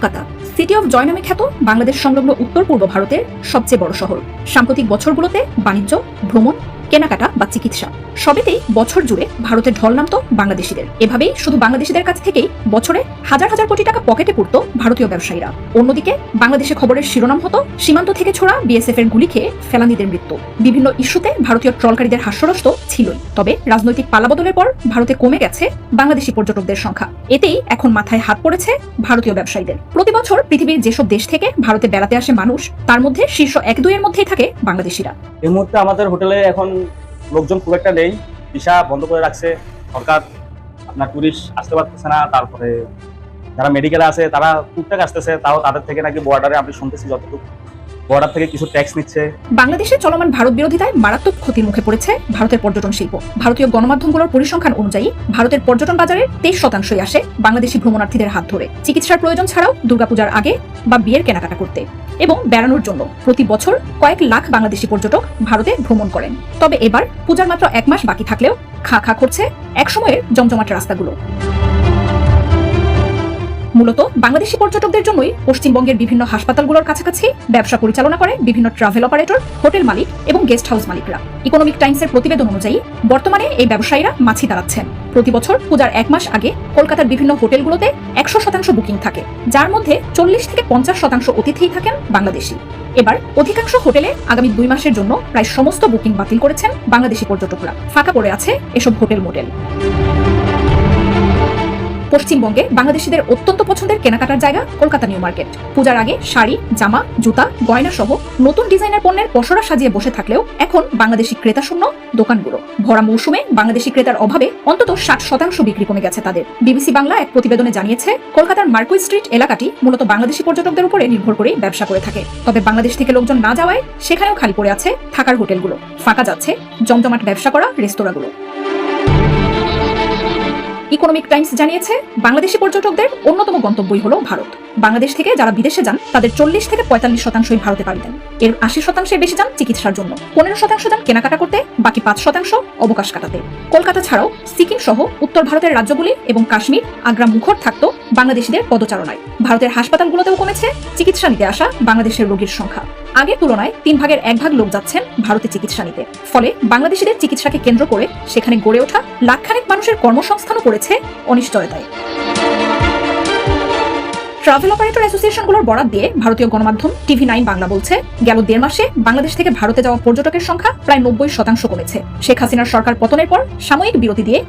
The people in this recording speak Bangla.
কলকাতা সিটি অফ জয় নামে খ্যাত বাংলাদেশ সংলগ্ন উত্তর পূর্ব ভারতের সবচেয়ে বড় শহর। সাম্প্রতিক বছরগুলোতে বাণিজ্য, ভ্রমণ কেনাকাটা বা চিকিৎসা। সবেতেই বছর জুড়ে ভারতের ঢল নামত বাংলাদেশিদের। এভাবেই শুধু বাংলাদেশিদের কাছ থেকেই বছরে হাজার হাজার কোটি টাকা পকেটে পড়ত ভারতীয় ব্যবসায়ীরা। অন্যদিকে বাংলাদেশে খবরের শিরোনাম হতো সীমান্ত থেকে ছোড়া বিএসএফ এর গুলি খেয়ে ফেলানিদের মৃত্যু। বিভিন্ন ইস্যুতে ভারতীয় ট্রলকারীদের হাস্যরস তো ছিলই। তবে রাজনৈতিক পালাবদলের পর ভারতে কমে গেছে বাংলাদেশি পর্যটকদের সংখ্যা। এতেই এখন মাথায় হাত পড়েছে ভারতীয় ব্যবসায়ীদের। প্রতি বছর পৃথিবীর যেসব দেশ থেকে ভারতে বেড়াতে আসে মানুষ, তার মধ্যে শীর্ষ এক দুইয়ের মধ্যেই থাকে বাংলাদেশিরা। এই মুহূর্তে আমাদের হোটেলে এখন লোকজন খুব একটা নেই। ভিসা বন্ধ করে রাখছে। সরকার, আপনার টুরিস্ট আসতে পারতেছে না। তারপরে যারা মেডিকেলে আছে, তারা টুকটাক আসতেছে। তাও তাদের থেকে নাকি বর্ডারে আপনি শুনতেছি যতটুকু। বর্ডার থেকে কিছু ট্যাক্স নিচ্ছে। বাংলাদেশে চলমান ভারত বিরোধিতায় মারাত্মক ক্ষতির মুখে পড়েছে ভারতের পর্যটন শিল্প। ভারতীয় গণমাধ্যমগুলোর পরিসংখ্যান অনুযায়ী ভারতের পর্যটন বাজারের তেইশ শতাংশই আসে বাংলাদেশি ভ্রমণার্থীদের হাত ধরে। চিকিৎসার প্রয়োজন ছাড়াও দুর্গাপূজার আগে বা বিয়ের কেনাকাটা করতে এবং বেড়ানোর জন্য প্রতি বছর কয়েক লাখ বাংলাদেশি পর্যটক ভারতে ভ্রমণ করেন। তবে এবার পূজার মাত্র এক মাস বাকি থাকলেও খা খা করছে একসময়ের জমজমাট রাস্তাগুলো। মূলত বাংলাদেশি পর্যটকদের জন্যই পশ্চিমবঙ্গের বিভিন্ন হাসপাতালগুলোর কাছাকাছি ব্যবসা পরিচালনা করে বিভিন্ন ট্রাভেল অপারেটর হোটেল মালিক এবং গেস্ট হাউস মালিকরা। ইকোনমিক টাইমসের প্রতিবেদন অনুযায়ী বর্তমানে এই ব্যবসায়ীরা মাছি দাঁড়াচ্ছেন প্রতি বছর পূজার এক মাস আগে কলকাতার বিভিন্ন হোটেলগুলোতে একশো শতাংশ বুকিং থাকে, যার মধ্যে চল্লিশ থেকে পঞ্চাশ শতাংশ অতিথিই থাকেন বাংলাদেশি। এবার অধিকাংশ হোটেলে আগামী দুই মাসের জন্য প্রায় সমস্ত বুকিং বাতিল করেছেন বাংলাদেশি পর্যটকরা। ফাঁকা পড়ে আছে এসব হোটেল মোটেল পশ্চিমবঙ্গে বাংলাদেশিদের অত্যন্ত পছন্দের কেনাকাটার জায়গা কলকাতা নিউ মার্কেট। পূজার আগে শাড়ি, জামা, জুতা গয়না সহ নতুন ডিজাইনের পণ্যের পসরা সাজিয়ে বসে থাকলেও এখন বাংলাদেশি ক্রেতা শূন্য দোকানগুলো। ভরা মৌসুমে বাংলাদেশি ক্রেতার অভাবে অন্তত ষাট শতাংশ বিক্রি কমে গেছে তাদের। বিবিসি বাংলা এক প্রতিবেদনে জানিয়েছে, কলকাতার মার্কুই স্ট্রিট এলাকাটি মূলত বাংলাদেশি পর্যটকদের উপরে নির্ভর করে ব্যবসা করে থাকে। তবে বাংলাদেশ থেকে লোকজন না যাওয়ায় সেখানেও খালি পড়ে আছে থাকার হোটেলগুলো। ফাঁকা যাচ্ছে জমজমাট ব্যবসা করা রেস্তোরাঁগুলো। ইকোনমিক টাইমস জানিয়েছে, বাংলাদেশি পর্যটকদের অন্যতম গন্তব্যই হলো ভারত। বাংলাদেশ থেকে যারা বিদেশে যান, তাদের চল্লিশ থেকে পঁয়তাল্লিশ শতাংশই ভারতে পাড়ি দেন। এর আশি শতাংশের বেশি যান চিকিৎসার জন্য। পনেরো শতাংশ যান কেনাকাটা করতে, বাকি পাঁচ শতাংশ অবকাশ কাটাতে। কলকাতা ছাড়াও সিকিম সহ উত্তর ভারতের রাজ্যগুলি এবং কাশ্মীর, আগ্রা মুখর থাকতো বাংলাদেশিদের পদচারণায়। ভারতের হাসপাতালগুলোতেও কমেছে চিকিৎসা নিতে আসা বাংলাদেশের রোগীর সংখ্যা। আগের তুলনায় তিন ভাগের এক ভাগ লোক যাচ্ছেন ভারতে চিকিৎসা নিতে। ফলে বাংলাদেশিদের চিকিৎসাকে কেন্দ্র করে সেখানে গড়ে ওঠা লাখখানেক মানুষের কর্মসংস্থানও পড়েছে অনিশ্চয়তায়। ট্রাভেল অপারেটর অ্যাসোসিয়েশনগুলোর বরাদ দিয়ে ভারতীয় গণমাধ্যম টিভি নাইন বাংলা বলছে, গেল দেড় মাসে বাংলাদেশ থেকে ভারতে যাওয়া পর্যটকের সংখ্যা প্রায় নব্বই শতাংশ কমেছে। শেখ হাসিনার সরকার পতনের পর সাময়িক বিরতি দিয়ে